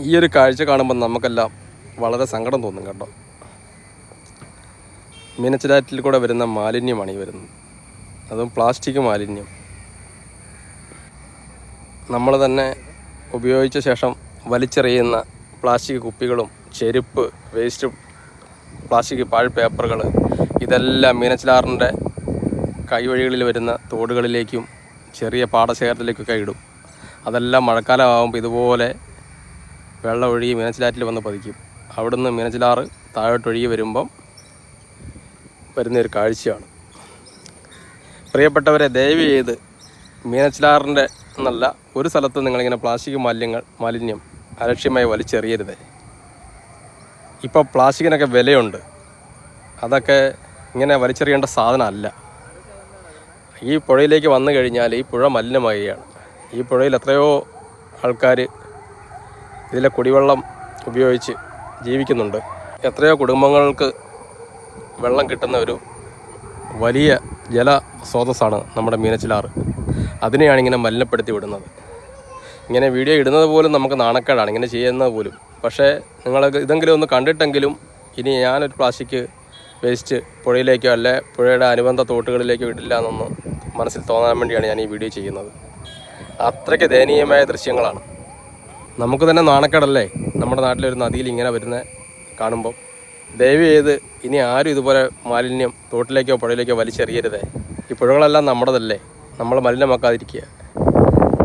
ഈ ഒരു കാഴ്ച കാണുമ്പോൾ നമുക്കെല്ലാം വളരെ സങ്കടം തോന്നും കേട്ടോ. മീനച്ചിലാറ്റിൽ കൂടെ വരുന്ന മാലിന്യമാണ് ഈ വരുന്നത്. അതും പ്ലാസ്റ്റിക് മാലിന്യം. നമ്മൾ തന്നെ ഉപയോഗിച്ച ശേഷം വലിച്ചെറിയുന്ന പ്ലാസ്റ്റിക് കുപ്പികളും ചെരുപ്പ് വേസ്റ്റ് പ്ലാസ്റ്റിക് പാഴ് പേപ്പറുകൾ ഇതെല്ലാം മീനച്ചിലാറിന്റെ കൈവഴികളിൽ വരുന്ന തോടുകളിലേക്കും ചെറിയ പാടശേഖരത്തിലേക്കൊക്കെ ഇടും. അതെല്ലാം മഴക്കാലമാകുമ്പോൾ ഇതുപോലെ വെള്ളം ഒഴുകി മീനച്ചിലാറ്റിൽ വന്ന് പതിക്കും. അവിടുന്ന് മീനച്ചിലാറ് താഴോട്ടൊഴുകി വരുമ്പം വരുന്നൊരു കാഴ്ചയാണ്. പ്രിയപ്പെട്ടവരെ ദയവ് ചെയ്ത് മീനച്ചിലാറിന്റെ എന്നല്ല ഒരു സ്ഥലത്ത് നിങ്ങളിങ്ങനെ പ്ലാസ്റ്റിക് മാലിന്യങ്ങൾ മാലിന്യം അലക്ഷ്യമായി വലിച്ചെറിയരുത്. ഇപ്പോൾ പ്ലാസ്റ്റിക്കിനൊക്കെ വിലയുണ്ട്. അതൊക്കെ ഇങ്ങനെ വലിച്ചെറിയേണ്ട സാധനമല്ല. ഈ പുഴയിലേക്ക് വന്നു കഴിഞ്ഞാൽ ഈ പുഴ മലിനമാകുകയാണ്. ഈ പുഴയിൽ എത്രയോ ആൾക്കാർ ഇതിലെ കുടിവെള്ളം ഉപയോഗിച്ച് ജീവിക്കുന്നുണ്ട്. എത്രയോ കുടുംബങ്ങൾക്ക് വെള്ളം കിട്ടുന്ന ഒരു വലിയ ജല സ്രോതസ്സാണ് നമ്മുടെ മീനച്ചിലാറ്. അതിനെയാണ് ഇങ്ങനെ മലിനപ്പെടുത്തി വിടുന്നത്. ഇങ്ങനെ വീഡിയോ ഇടുന്നത് പോലും നമുക്ക് നാണക്കേടാണ് ഇങ്ങനെ ചെയ്യുന്നത് പോലും. പക്ഷേ നിങ്ങൾ ഇതെങ്കിലും ഒന്ന് കണ്ടിട്ടെങ്കിലും ഇനി ഞാനൊരു പ്ലാസ്റ്റിക് വേസ്റ്റ് പുഴയിലേക്കോ അല്ലെ പുഴയുടെ അനുബന്ധ തോട്ടുകളിലേക്കോ ഇടില്ല എന്നൊന്ന് മനസ്സിൽ തോന്നാൻ വേണ്ടിയാണ് ഞാൻ ഈ വീഡിയോ ചെയ്യുന്നത്. അത്രയ്ക്ക് ദയനീയമായ ദൃശ്യങ്ങളാണ്. നമുക്ക് തന്നെ നാണക്കേടല്ലേ? നമ്മുടെ നാട്ടിലൊരു നദിയിൽ ഇങ്ങനെ വരുന്ന കാണുമ്പോൾ ദയവ് ചെയ്ത് ഇനി ആരും ഇതുപോലെ മാലിന്യം തോട്ടിലേക്കോ പുഴയിലേക്കോ വലിച്ചെറിയരുതേ. ഈ പുഴകളെല്ലാം നമ്മുടേതല്ലേ. നമ്മൾ മലിനമാക്കാതിരിക്കുക.